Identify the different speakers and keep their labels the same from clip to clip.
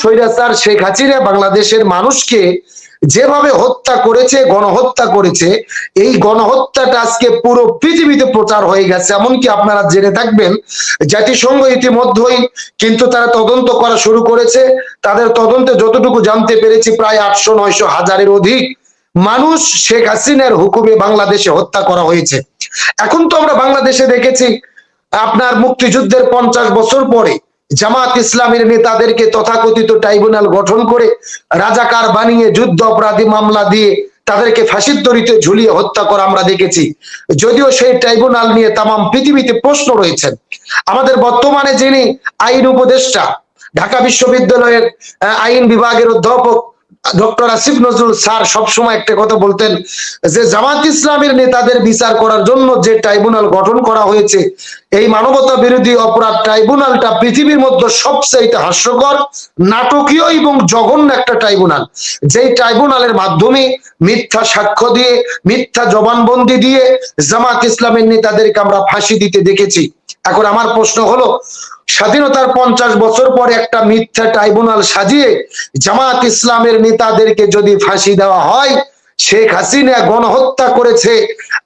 Speaker 1: স্বৈরাচার শেখ হাসিনা বাংলাদেশের মানুষকে যেভাবে হত্যা করেছে, গণহত্যা করেছে, এই গণহত্যাটা আজকে পুরো পৃথিবীতে প্রচার হয়ে গেছে। এমনকি আপনারা জেনে থাকবেন, জাতিসংঘ ইতিমধ্যেই কিন্তু তারা তদন্ত করা শুরু করেছে। তাদের তদন্তে যতটুকু জানতে পেরেছি, প্রায় আটশো, নয়শো হাজারের অধিক মানুষ শেখ হাসিনার হুকুমে বাংলাদেশে হত্যা করা হয়েছে। এখন তো আমরা বাংলাদেশে দেখেছি, আপনার মুক্তিযুদ্ধের পঞ্চাশ বছর পরে জামাত ইসলামের নেতাদেরকে তথাকথিত ট্রাইব্যুনাল গঠন করে রাজাকার বানিয়ে যুদ্ধ অপরাধী মামলা দিয়ে তাদেরকে ফাঁসির দড়িতে ঝুলিয়ে হত্যা করা আমরা দেখেছি। যদিও সেই ট্রাইব্যুনাল নিয়ে তাম পৃথিবীতে প্রশ্ন রয়েছেন। আমাদের বর্তমানে যিনি আইন উপদেষ্টা, ঢাকা বিশ্ববিদ্যালয়ের আইন বিভাগের অধ্যাপক ডক্টর আসিফ নজরুল স্যার সবসময় একটা কথা বলতেন যে জামাত ইসলামের নেতাদের বিচার করার জন্য যে ট্রাইব্যুনাল গঠন করা হয়েছে, এই মানবতা বিরোধী অপরাধ ট্রাইব্যুনালটা পৃথিবীর মধ্যে সবচেয়ে হাস্যকর, নাটকীয় এবং জঘন্য একটা ট্রাইব্যুনাল। যেই ট্রাইব্যুনালের মাধ্যমে মিথ্যা সাক্ষ্য দিয়ে, মিথ্যা জবানবন্দি দিয়ে জামাত ইসলামের নেতাদেরকে আমরা ফাঁসি দিতে দেখেছি। এখন আমার প্রশ্ন হলো স্বাধীনতার পঞ্চাশ বছর পর একটা মিথ্যা ট্রাইব্যুনাল সাজিয়ে জামাত ইসলামের নেতাদেরকে যদি ফাঁসি দেওয়া হয় শেখ হাসিনা গণহত্যা করেছে,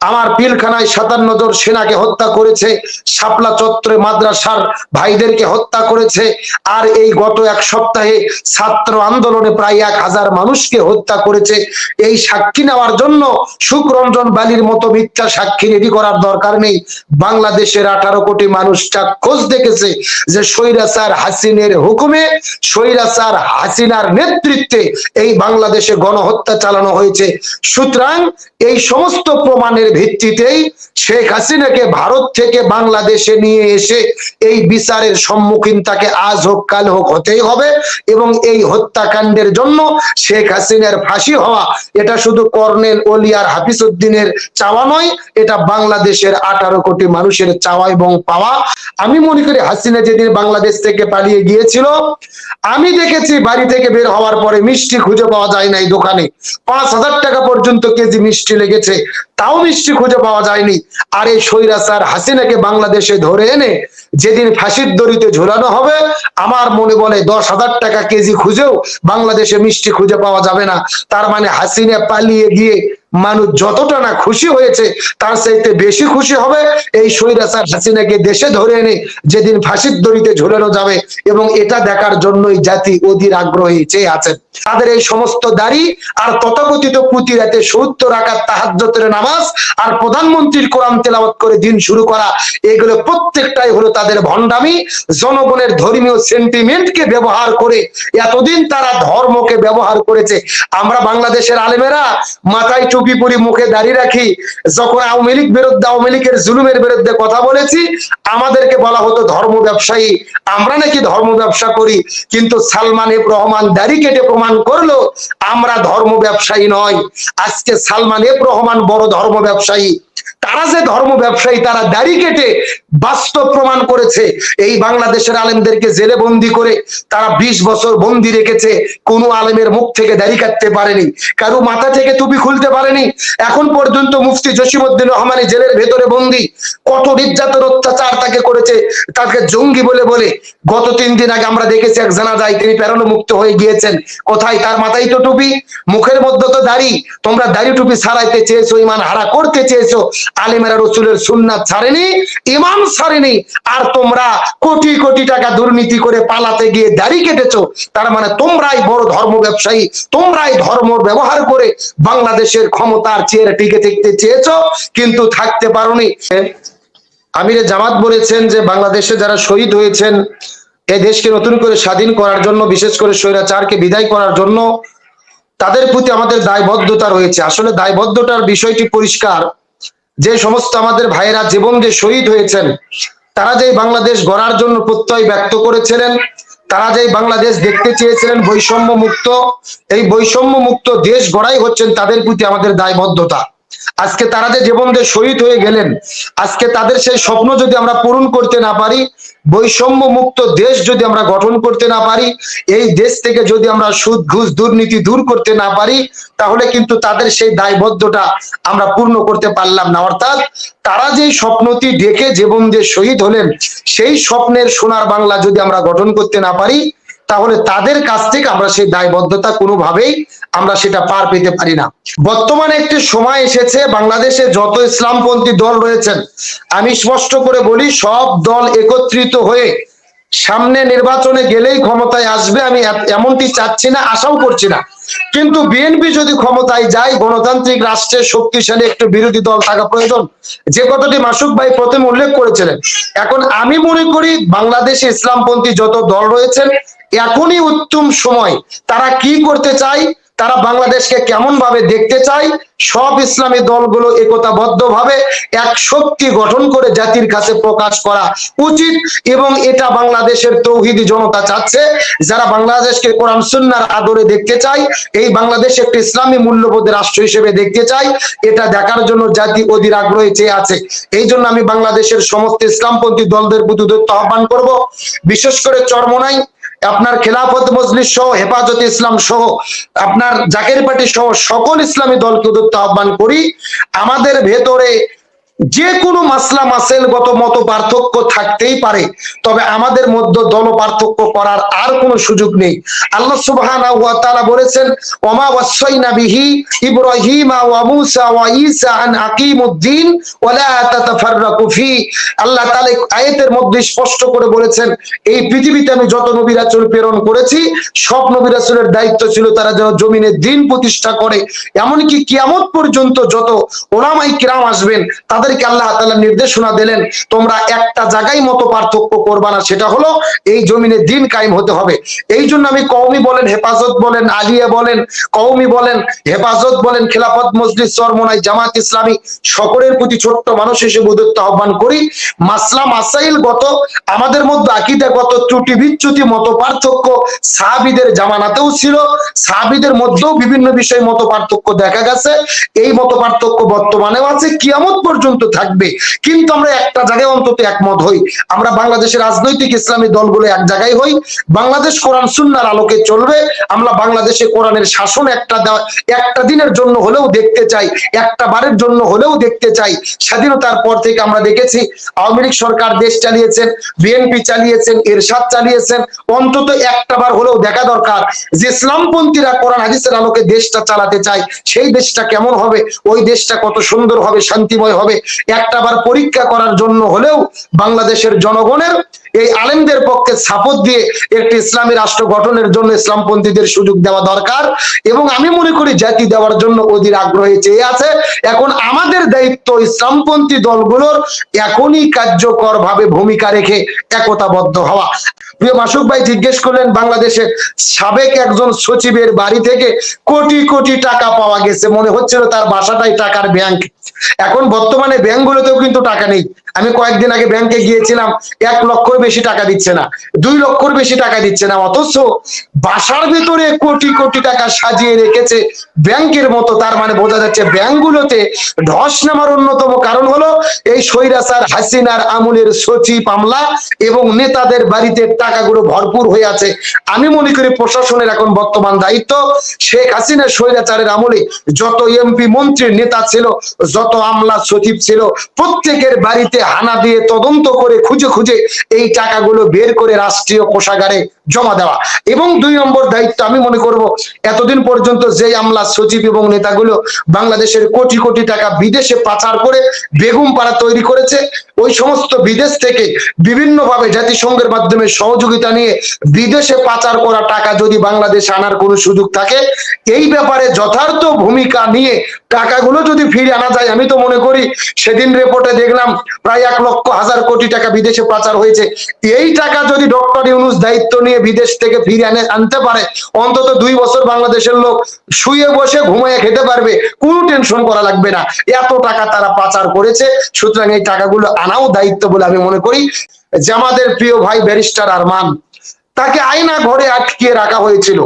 Speaker 1: আমার পিলখানায় সাতান্ন জন সেনাকে হত্যা করেছে, শাপলা চত্বরে মাদ্রাসার ভাইদেরকে হত্যা করেছে, আর এই গত এক সপ্তাহে ছাত্র আন্দোলনে প্রায় এক হাজার মানুষকে হত্যা করেছে। এই সাক্ষী নেওয়ার জন্য সুখরঞ্জন বালির মতো মিথ্যা সাক্ষী রেডি করার দরকার নেই। বাংলাদেশের আঠারো কোটি মানুষ খোঁজ দেখেছে যে স্বৈরাচার হাসিনের হুকুমে, স্বৈরাচার হাসিনার নেতৃত্বে এই বাংলাদেশে গণহত্যা চালানো হয়েছে। সুতরাং এই সমস্ত প্রমাণের ভিত্তিতেই শেখ হাসিনাকে ভারত থেকে বাংলাদেশে নিয়ে এসে এই বিচারের সম্মুখীন তাকে আজ হোক, কাল হোক হতেই হবে এবং এই হত্যাকাণ্ডের জন্য শেখ হাসিনার ফাঁসি হওয়া এটা শুধু কর্নেল ওলিয়ার হাফিজ উদ্দিনের চাওয়া নয়, এটা বাংলাদেশের আঠারো কোটি মানুষের চাওয়া এবং পাওয়া। আমি মনে করি হাসিনা যেদিন বাংলাদেশ থেকে পালিয়ে গিয়েছিল, আমি দেখেছি বাড়ি থেকে বের হওয়ার পরে মিষ্টি খুঁজে পাওয়া যায় নাই দোকানে। পাঁচ হাজার টাকা পর্যন্ত কেজি মিষ্টি লেগেছে, তাও মিষ্টি খুঁজে পাওয়া যায়নি। আর এই স্বৈরাচার হাসিনাকে বাংলাদেশে ধরে এনে যেদিন ফাঁসির দড়িতে ঝোলানো হবে, আমার মনে বলে দশ হাজার টাকা কেজি খুঁজেও বাংলাদেশে মিষ্টি খুঁজে পাওয়া যাবে না। তার মানে হাসিনা পালিয়ে গিয়ে মানুষ যতটা না খুশি হয়েছে, তার চাইতে বেশি খুশি হবে। এই স্বৈরাচার হাসিনাকে দেশে ধরে এনে যেদিন ফাঁসির দড়িতে ঝুলানো যাবে এবং এটা দেখার জন্যই জাতি অধীর আগ্রহী চেয়ে আছেন তাদের এই সমস্ত দাড়ি আর তথাকথিত প্রতি রাতে সত্তর আকার তাহাজ্জতের নামাজ আর প্রধানমন্ত্রীর কোরআন তেলাওয়াত করে দিন শুরু করা, এগুলো প্রত্যেকটাই হলো তাদের ভণ্ডামি। জনগণের ধর্মীয় সেন্টিমেন্টকে ব্যবহার করে এতদিন তারা ধর্মকে ব্যবহার করেছে। আমরা বাংলাদেশের আলেমেরা মাথায় টুপি পরি মুখে দাঁড়িয়ে রাখি। যখন আওয়ামী লীগ বিরুদ্ধে, আওয়ামী লীগের জুলুমের বিরুদ্ধে কথা বলেছি, আমাদেরকে বলা হতো ধর্ম ব্যবসায়ী। আমরা নাকি ধর্ম ব্যবসা করি, কিন্তু সালমান এফ রহমান দাড়ি কেটে প্রমাণ করল, আমরা ধর্ম ব্যবসায়ী নয়। আজকে সালমান এফ রহমান বড় ধর্ম ব্যবসায়ী। তারা যে ধর্ম ব্যবসায়ী, তারা দাড়ি কেটে বাস্তব প্রমাণ করেছে। এই বাংলাদেশের আলেমদেরকে জেলে বন্দি করে তারা ২০ বছর বন্দি রেখেছে। কোন আলেমের মুখ থেকে দাড়ি কাটতে পারেনি। কারও মাথা থেকে টুপি খুলতে পারেনি। এখন পর্যন্ত মুফতি জসিমউদ্দিন রহমানি জেলের ভেতরে বন্দি। কত নির্যাতন, অত্যাচার তাকে করেছে, তাকে জঙ্গি বলে বলে। গত তিন দিন আগে আমরা দেখেছি এক জানা যায় তিনি প্যারোলে মুক্ত হয়ে গিয়েছেন। কোথায়? তার মাথায় তো টুপি, মুখের মধ্যে তো দাড়ি। তোমরা দাড়ি টুপি ছাড়াইতে চেয়েছো, ইমান হারা করতে চেয়েছো। আলিমেরা রসুলের সুন্নাত ছাড়েনি ইমান ছাড়েনি, আর তোমরা কোটি কোটি টাকা দুর্নীতি করে পালাতে গিয়ে দাড়ি কেটেছো। তার মানে তোমরাই বড় ধর্ম ব্যবসায়ী, তোমরাই ধর্ম ব্যবহার করে বাংলাদেশের ক্ষমতার চেয়ে টিকে থাকতে চেয়েছো, কিন্তু থাকতে পারোনি। আমিরে জামাত বলেছেন যে বাংলাদেশে যারা শহীদ হয়েছেন এই দেশকে নতুন করে স্বাধীন করার জন্য, বিশেষ করে স্বৈরাচারকে বিদায় করার জন্য, তাদের প্রতি আমাদের দায়বদ্ধতা রয়েছে। আসলে দায়বদ্ধতার বিষয়টি পরিষ্কার। যে সমস্ত আমাদের ভাইয়েরা জীবন দিয়ে শহীদ হয়েছেন, তারা যে বাংলাদেশ গড়ার জন্য প্রত্যয় ব্যক্ত করেছিলেন, তারা যে বাংলাদেশ দেখতে চেয়েছিলেন বৈষম্য মুক্ত এই বৈষম্য মুক্ত দেশ গড়াই হচ্ছেন তাদের প্রতি আমাদের দায়বদ্ধতা। আজকে তারা যে জীবন দিয়ে শহীদ হয়ে গেলেন, আজকে তাদের সেই স্বপ্ন যদি আমরা পূরণ করতে না পারি বৈষম্য মুক্ত দেশ যদি আমরা গঠন করতে না পারি, এই দেশ থেকে যদি আমরা সুদ, ঘুষ, দুর্নীতি দূর করতে না পারি, তাহলে কিন্তু তাদের সেই দায়বদ্ধটা আমরা পূর্ণ করতে পারলাম না। অর্থাৎ তারা যেই স্বপ্নটি ডেকে জীবন দিয়ে শহীদ হলেন, সেই স্বপ্নের সোনার বাংলা যদি আমরা গঠন করতে না পারি তাহলে তাদের কাছ থেকে আমরা সেই দায়বদ্ধতা কোনোভাবেই আমরা সেটা পার পেতে পারি না। বর্তমানে একটি সময় এসেছে, বাংলাদেশে যত ইসলামপন্থী দল রয়েছেন, আমি স্পষ্ট করে বলি, সব দল একত্রিত হয়ে সামনে নির্বাচনে গেলেই ক্ষমতায় আসবে, আমি এমনটি চাচ্ছি না, আশাও করছি না। কিন্তু বিএনপি যদি ক্ষমতায় যায়, গণতান্ত্রিক রাষ্ট্রের শক্তিশালী একটি বিরোধী দল থাকা প্রয়োজন। যে কথাটি মাসুক ভাই প্রথমে উল্লেখ করেছিলেন, এখন আমি মনে করি, বাংলাদেশে ইসলামপন্থী যত দল রয়েছেন এখনই উত্তম সময়। তারা কি করতে চায়? তারা বাংলাদেশকে কেমন ভাবে দেখতে চায়? সব ইসলামী দলগুলো একতাবদ্ধ ভাবে এক শক্তি গঠন করে জাতির কাছে প্রকাশ করা উচিত এবং এটা বাংলাদেশের তৌহিদি জনতা চাচ্ছে। যারা বাংলাদেশকে কোরআন সুন্নার আদরে দেখতে চায়, এই বাংলাদেশ একটি ইসলামী মূল্যবোধ রাষ্ট্র হিসেবে দেখতে চাই এটা দেখার জন্য জাতি অধীর আগ্রহে চেয়ে আছে। এই জন্য আমি বাংলাদেশের সমস্ত ইসলামপন্থী দলদের প্রতি উদ্যত আহ্বান করব। বিশেষ করে চরমনাই আপনার খেলাফত মজলিস সহ, হেফাজত ইসলাম সহ, আপনার জাকের পার্টি সহ সকল ইসলামী দলকে উদ্যত আহ্বান করি। আমাদের ভেতরে যে কোনো মাসলা মাসেলগত মত পার্থক্য থাকতেই পারে, তবে আমাদের মধ্যে দল পার্থক্য করার আর কোনো সুযোগ নেই। আল্লাহ সুবহানাহু বলেছেন, ওমা ওয়াসাইনা বিহি ইব্রাহিম আকিমুদ্দিন ফি। আল্লাহ তাআলা আয়াতের মধ্যে স্পষ্ট করে বলেছেন, এই পৃথিবীতে আমি যত নবী প্রেরণ করেছি, সব নবী দায়িত্ব ছিল তারা যেন জমিনে দিন প্রতিষ্ঠা করে। এমনকি কিয়ামত পর্যন্ত যত ওলামাই কিরাম আসবেন তাদেরকে আল্লাহ তাআলা নির্দেশনা দিলেন, তোমরা একটা জায়গায় মতো পার্থক্য করবা না, সেটা হলো এই জমিনে দিন কায়েম হতে হবে। এই জন্য আমি কওমি বলেন, হেফাজত বলেন, আলিয়া বলেন, কওমি বলেন, হেফাজত বলেন, খেলাফত, মসজিদ, চরমনাই, জামাত ইসলামী সকলের প্রতি ছোট্ট মানুষ হিসেবে উদ্যত আহ্বান করি। মাসলা মাসাইল গত, আমাদের মধ্যে আকিদাগত ত্রুটি, বিচ্যুতি, মত পার্থক্য সাহাবিদের জামানাতেও ছিল। সাহাবিদের মধ্যেও বিভিন্ন বিষয় মত পার্থক্য দেখা গেছে। এই মত পার্থক্য বর্তমানেও আছে। কিয়ামত পর্যন্ত থাকবে। কিন্তু আমরা একটা জায়গায় অন্তত একমত হই। আমরা বাংলাদেশের রাজনৈতিক ইসলামী দলগুলো এক জায়গায় হই। বাংলাদেশ কোরআন সুন্নার আলোকে চলবে। আমরা বাংলাদেশে কোরআনের শাসন একটা একটা দিনের জন্য হলেও দেখতে চাই, একটা বারের জন্য হলেও দেখতে চাই। স্বাধীনতার পর থেকে আমরা দেখেছি, আওয়ামী লীগ সরকার দেশ চালিয়েছেন, বিএনপি চালিয়েছেন, এরশাদ চালিয়েছেন। অন্তত একটা বার হলেও দেখা দরকার যে ইসলামপন্থীরা কোরআন হাদিসের আলোকে দেশটা চালাতে চায়। সেই দেশটা কেমন হবে? ওই দেশটা কত সুন্দর হবে, শান্তিময় হবে? একটা বার পরীক্ষা করার জন্য হলেও বাংলাদেশের জনগণের এই আলেমদের পক্ষে সাপোর্ট দিয়ে একটি ইসলামী রাষ্ট্র গঠনের জন্য ইসলামপন্থীদের সুযোগ দেওয়া দরকার এবং আমি মনে করি জাতি দেওয়ার জন্য অধীর আগ্রহে চেয়ে আছে। এখন আমাদের দায়িত্ব ইসলামপন্থী দলগুলোর এখনই কার্যকর ভাবে ভূমিকা রেখে একতাবদ্ধ হওয়া। প্রিয় মাসুক ভাই, জিজ্ঞেস করলেন বাংলাদেশের সাবেক একজন সচিবের বাড়ি থেকে কোটি কোটি টাকা পাওয়া গেছে। মনে হচ্ছিল তার বাসাটাই টাকার ব্যাংক এখন বর্তমানে ব্যাংকগুলোতেও কিন্তু টাকা নেই। আমি কয়েকদিন আগে ব্যাংকে গিয়েছিলাম, এক লক্ষর বেশি টাকা দিচ্ছে না, দুই লক্ষর বেশি টাকা দিচ্ছে না, অথচ বাসার ভিতরে কোটি কোটি টাকা সাজিয়ে রেখেছে ব্যাংকের মতো, তার মানে বোঝা যাচ্ছে ব্যাংকগুলোতে ধস নামার অন্যতম কারণ হলো এই স্বৈরাচার হাসিনার আমলের সচিব আমলা এবং নেতাদের বাড়িতে টাকাগুলো ভরপুর হয়ে আছে। আমি মনে করি প্রশাসনের এখন বর্তমান দায়িত্ব, শেখ হাসিনার স্বৈরাচারের আমলে যত এমপি মন্ত্রীর নেতা ছিল, যত আমলা সচিব ছিল, প্রত্যেকের বাড়িতে হানা দিয়ে তদন্ত করে খুঁজে খুঁজে এই টাকাগুলো বের করে রাষ্ট্রীয় কোষাগারে জমা দেওয়া। এবং দুই নম্বর দায়িত্ব আমি মনে করব, এতদিন পর্যন্ত যে আমলা সচিব এবং নেতাগুলো বাংলাদেশের কোটি কোটি টাকা বিদেশে পাচার করে বেগুম পাড়া তৈরি করেছে, ওই সমস্ত বিদেশ থেকে বিভিন্ন ভাবে জাতিসংঘের মাধ্যমে সহযোগিতা নিয়ে বিদেশে পাচার করা টাকা যদি বাংলাদেশে আনার কোনো সুযোগ থাকে, এই ব্যাপারে যথার্থ ভূমিকা নিয়ে টাকাগুলো যদি ফিরে আনা যায়, আমি তো মনে করি সেদিন রিপোর্টে দেখলাম প্রায় এক লক্ষ হাজার কোটি টাকা বিদেশে পাচার হয়েছে। এই টাকা যদি ডক্টর ইউনুস দায়িত্ব নিয়ে বিদেশ থেকে ফিরে আনে আনতে পারে, অন্তত দুই বছর বাংলাদেশের লোক শুয়ে বসে ঘুমিয়ে খেতে পারবে, কোনো টেনশন করা লাগবে না। এত টাকা তারা পাচার করেছে, সুতরাং এই টাকাগুলো আনাও দায়িত্ব বলে আমি মনে করি। যে আমাদের প্রিয় ভাই ব্যারিস্টার আরমান, তাকে আয়না ঘরে আটকিয়ে রাখা হয়েছিল।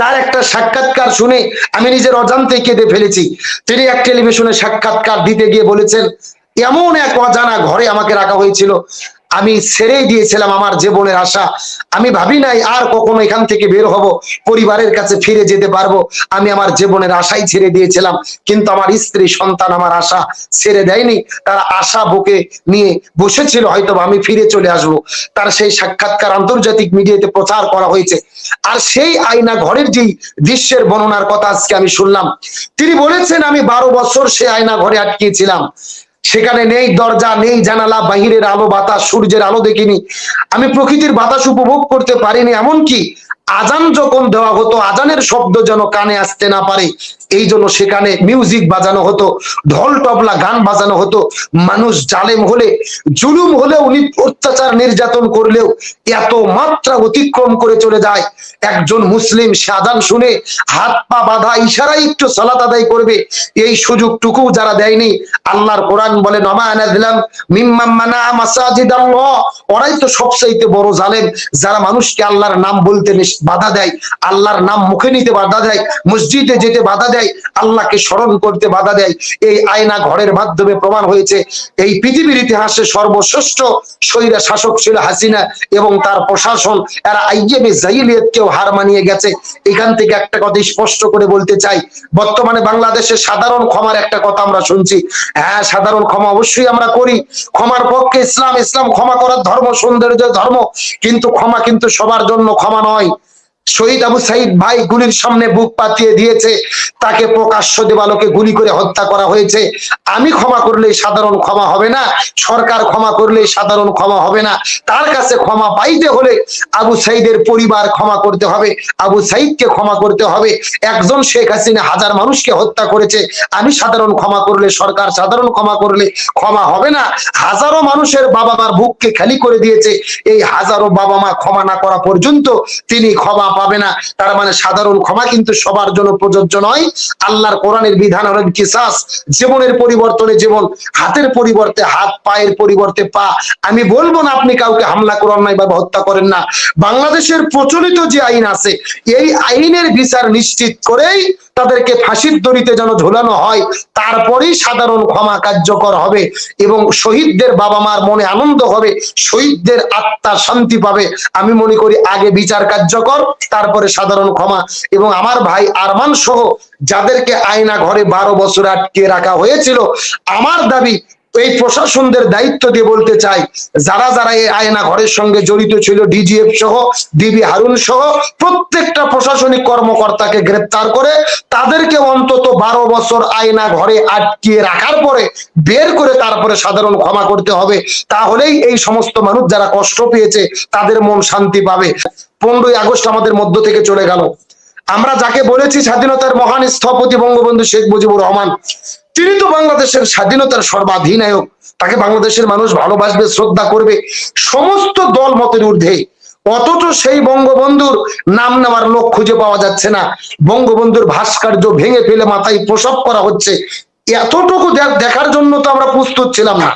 Speaker 1: তার একটা সাক্ষাৎকার শুনে আমি নিজের অজান্তে কেঁদে ফেলেছি। তিনি এক টেলিভিশনে সাক্ষাৎকার দিতে গিয়ে বলেছেন এমন এক অজানা ঘরে আমাকে রাখা হয়েছিল। আমি ছেড়েই দিয়েছিলাম আমার জীবনের আশা। আমি ভাবি নাই আর কখনো এখান থেকে বের হব, পরিবারের কাছে ফিরে যেতে পারব। আমি আমার জীবনের আশাই ছেড়ে দিয়েছিলাম, কিন্তু আমার স্ত্রী, সন্তান আমার আশা ছেড়ে দেয়নি। তার আশা বুকে নিয়ে বসেছিল, হয়তো আমি ফিরে চলে আসব। তার সেই সাক্ষাৎকার আন্তর্জাতিক মিডিয়াতে প্রচার করা হয়েছে। আর সেই আয়না ঘরের যেই দৃশ্যের বর্ণনার কথা আজকে আমি শুনলাম, তিনি বলেছেন, আমি বারো বছর সে আয়না ঘরে আটকিয়েছিলাম। সেখানে নেই দরজা, নেই জানালা, বাহিরের আলো, বাতাস, সূর্যের আলো দেখিনি। আমি প্রকৃতির বাতাস উপভোগ করতে পারিনি, এমনকি আজান যখন দেওয়া হতো, আজানের শব্দ যেন কানে আসতে না পারে। এই জন্য সেখানে মিউজিক বাজানো হতো, ঢোল তবলা গান বাজানো হতো। মানুষ জালেম হলে, জুলুম হলে উনি অত্যাচার নির্যাতন করলেও এত মাত্রা অতিক্রম করে চলে যায়। একজন মুসলিম সাজান শুনে হাত পা বাঁধা ইশারাই একটু সালাত আদায় করবে। এই সুযোগটুকু যারা দেয়নি, আল্লাহর কোরআন বলে, নমা দিলাম মাসাজিদ আল্লাহ ওরাই তো সবচাইতে বড় জালেম। যারা মানুষকে আল্লাহর নাম বলতে বাধা দেয়, আল্লাহর নাম মুখে নিতে বাধা দেয়, মসজিদে যেতে বাধা দেয় আল্লাহকে স্মরণ করতে বাধা দেয়। এই আয়না ঘরের মাধ্যমে প্রমাণ হয়েছে, এই পৃথিবীর ইতিহাসে সর্বশ্রেষ্ঠ স্বৈরা শাসক ছিল হাসিনা এবং তার প্রশাসন, এরা আইএমএ জাইলিয়তকেও হার মানিয়ে গেছে। এখান থেকে একটা কথা স্পষ্ট করে বলতে চাই, বর্তমানে বাংলাদেশে সাধারণ ক্ষমার একটা কথা আমরা শুনছি। হ্যাঁ সাধারণ ক্ষমা অবশ্যই আমরা করি। ক্ষমার পক্ষে ইসলাম ইসলাম ক্ষমা করার ধর্ম সৌন্দর্য ধর্ম, কিন্তু ক্ষমা কিন্তু সবার জন্য ক্ষমা নয়। শহীদ আবু সাইদ ভাই গুলির সামনে বুক পাতিয়ে দিয়েছে। তাকে প্রকাশ্য দেবালোকে গুলি করে হত্যা করা হয়েছে। আমি ক্ষমা করলেই সাধারণ ক্ষমা হবে না। সরকার ক্ষমা করলেই সাধারণ ক্ষমা হবে না। তার কাছে ক্ষমা পাইতে হলে আবু সাইদের পরিবার ক্ষমা করতে হবে। আবু সাইদকে ক্ষমা করতে হবে। একজন শেখ হাসিনা হাজার মানুষকে হত্যা করেছে। আমি সাধারণ ক্ষমা করলে, সরকার সাধারণ ক্ষমা করলে ক্ষমা হবে না। হাজারো মানুষের বাবা মার বুককে খালি করে দিয়েছে। এই হাজারো বাবা মা ক্ষমা না করা পর্যন্ত তিনি ক্ষমা পাবে না। তার মানে সাধারণ ক্ষমা কিন্তু সবার জন্য প্রযোজ্য নয়। আল্লাহর কোরআনের বিধান হলেন কিসাস। জীবনের পরিবর্তনে জীবন, হাতের পরিবর্তে হাত, পায়ের পরিবর্তে পা। আমি বলব না আপনি কাউকে হামলা করেন নাই বা হত্যা করেন না। বাংলাদেশের প্রচলিত যে আইন আছে, এই আইনের বিচার নিশ্চিত করেই তাদেরকে ফাঁসির দড়িতে যেন ঝোলানো হয়, তারপরেই সাধারণ ক্ষমা কার্যকর হবে এবং শহীদদের বাবা মার মনে আনন্দ হবে, শহীদদের আত্মা শান্তি পাবে। আমি মনে করি আগে বিচার কার্যকর, তারপরে সাধারণ ক্ষমা এবং আমার ভাই আরমান সহ যাদেরকে আয়না ঘরে বারো বছর আটকে রাখা হয়েছিল, আমার দাবি এই প্রশাসনদের দায়িত্ব দিয়ে বলতে চাই, যারা যারা এই আয়না ঘরের সঙ্গে জড়িত ছিল ডিজিএফ সহ ডিবি হারুন সহ, প্রত্যেকটা প্রশাসনিক কর্মকর্তাকে গ্রেপ্তার করে তাদেরকে অন্তত বারো বছর আয়না ঘরে আটকিয়ে রাখার পরে বের করে তারপরে সাধারণ ক্ষমা করতে হবে। তাহলেই এই সমস্ত মানুষ যারা কষ্ট পেয়েছে, তাদের মন শান্তি পাবে। পনেরোই আগস্ট আমাদের মধ্য থেকে চলে গেল। আমরা যাকে বলেছি স্বাধীনতার মহান স্থপতি বঙ্গবন্ধু শেখ মুজিবুর রহমান তিনি তো বাংলাদেশের স্বাধীনতার সর্বাধিনায়ক। তাকে বাংলাদেশের মানুষ ভালোবাসবে, শ্রদ্ধা করবে। সমস্ত দল মতের ঊর্ধ্বে। অথচ সেই বঙ্গবন্ধুর নাম নেওয়ার লোক খুঁজে পাওয়া যাচ্ছে না। বঙ্গবন্ধুর ভাস্কর্য ভেঙে ফেলে মাথায় প্রসব করা হচ্ছে। এতটুকু দেখার জন্য তো আমরা প্রস্তুত ছিলাম না।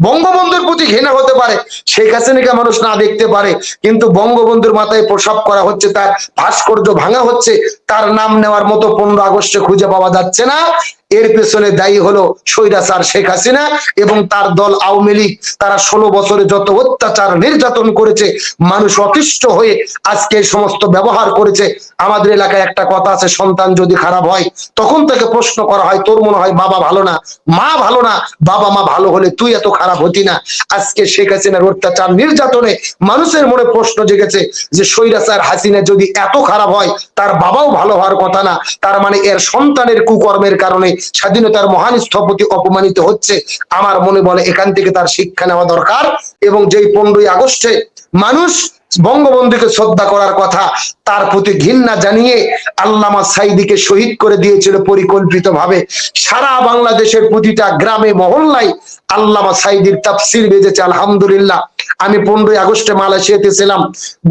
Speaker 1: বঙ্গবন্ধুর প্রতি ঘৃণা হতে পারে, শেখ হাসিনাকে মানুষ না দেখতে পারে, কিন্তু বঙ্গবন্ধুর মাথায় প্রসব করা হচ্ছে, তার ভাস্কর্য ভাঙা হচ্ছে, তার নাম নেওয়ার মতো পনেরো আগস্টে খুঁজে পাওয়া যাচ্ছে না। এর পেছনে দায়ী হলো স্বৈরাচার শেখ হাসিনা এবং তার দল আওয়ামী লীগ। তারা ষোলো বছরে যত অত্যাচার নির্যাতন করেছে, মানুষ অতিষ্ঠ হয়ে আজকে সমস্ত ব্যবহার করেছে। আমাদের এলাকায় একটা কথা আছে, সন্তান যদি খারাপ হয়, তখন তাকে প্রশ্ন করা হয়, তোর মনে হয় বাবা ভালো না? মা ভালো না? বাবা মা ভালো হলে তুই এত খারাপ হতি না? আজকে শেখ হাসিনার অত্যাচার নির্যাতনে মানুষের মনে প্রশ্ন জেগেছে যে স্বৈরাচার হাসিনা যদি এত খারাপ হয়, তার বাবাও ভালো হওয়ার কথা না? তার মানে এর সন্তানের কুকর্মের কারণে স্বাধীনতার মহান স্থপতি অপমানিত হচ্ছে। আমার মনে বলে, এখান থেকে তার শিক্ষা নেওয়া দরকার এবং যেই পনেরোই আগস্টে মানুষ বঙ্গবন্ধুকে শ্রদ্ধা করার কথা, তার প্রতি ঘৃণা জানিয়ে আল্লামা সাইদিকে শহীদ করে দিয়েছিল পরিকল্পিত ভাবে সারা বাংলাদেশের প্রতিটা গ্রামে, মহল্লায় আল্লামা সাইদির তাফসির বেজেছে, আলহামদুলিল্লাহ। আমি পনেরোই আগস্টে মালয়েশিয়াতে ছিলাম।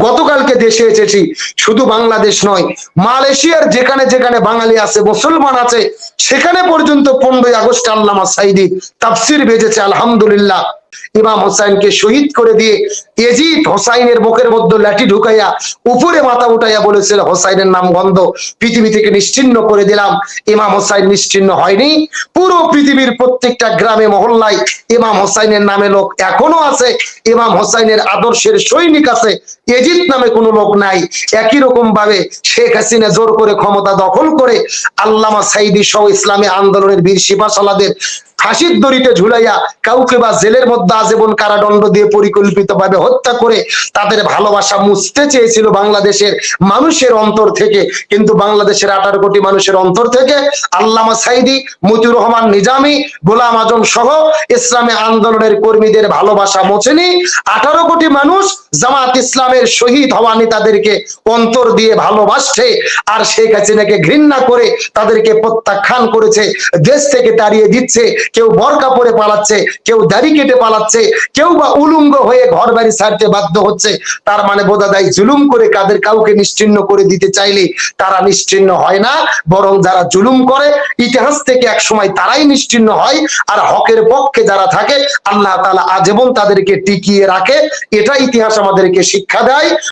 Speaker 1: গতকালকে দেশে এসেছি। শুধু বাংলাদেশ নয়, মালয়েশিয়ার যেখানে যেখানে বাঙালি আছে, মুসলমান আছে, সেখানে পর্যন্ত পনেরোই আগস্ট আল্লামা সাইদি তাফসির বেজেছে, আলহামদুলিল্লাহ। ইমাম হোসাইনকে শহীদ করে দিয়ে এজিদ হোসাইনের বুকের মধ্যে লাঠি ঢুকাইয়া উপরে মাথা উঠাইয়া বলেছিল, হোসাইনের নাম গন্ধ। পৃথিবী থেকে নিশ্চিন্ন করে দিলাম। ইমাম হোসাইন নিশ্চিন্ন হয়নি। পুরো পৃথিবীর প্রত্যেকটা গ্রামে, মহল্লায় ইমাম হোসাইনের নামে লোক এখনও আছে। ইমাম হোসাইনের আদর্শের সৈনিক আছে। এজিদ নামে কোনো লোক নাই। একই রকম ভাবে শেখ হাসিনা জোর করে ক্ষমতা দখল করে আল্লামা সাইদি সহ ইসলামী আন্দোলনের বীর সিপাশালাদের ফাঁসির দড়িতে ঝুলাইয়া কাউকে বা জেলের মধ্যে আজীবন কারাদণ্ড দিয়ে পরিকল্পিত ভাবে হত্যা করে তাদের ভালোবাসা মুছতে চেয়েছিল বাংলাদেশের মানুষের অন্তর থেকে। কিন্তু বাংলাদেশের আঠারো কোটি মানুষের অন্তর থেকে আল্লামা সাইদি, মতিউর রহমান নিজামী, গোলাম আজম সহ ইসলামী আন্দোলনের কর্মীদের ভালোবাসা মোছেনি। আঠারো কোটি মানুষ জামাত ইসলামের শহীদ হওয়া নেতাদেরকে অন্তর দিয়ে ভালোবাসছে আর শেখ হাসিনাকে ঘৃণা করে তাদেরকে প্রত্যাখ্যান করেছে, দেশ থেকে তাড়িয়ে দিচ্ছে। কেউ বরকা পরে পালাচ্ছে, কেউ দাড়ি কেটে পালাচ্ছে, কেউ বা উলুঙ্গ হয়ে ঘর বাড়ি ছাড়তে বাধ্য হচ্ছে। তার মানে বোধা দেয় জুলুম করে কাদের কাউকে নিশ্চিন্ন করে দিতে চাইলে তারা নিশ্চিন্ন হয় না, বরং যারা জুলুম করে, ইতিহাস থেকে এক সময় তারাই নিশ্চিন্ন হয়। আর হকের পক্ষে যারা থাকে, আল্লাহ তালা আজীবন তাদেরকে টিকিয়ে রাখে। এটা ইতিহাস আমাদেরকে শিক্ষা দেয়।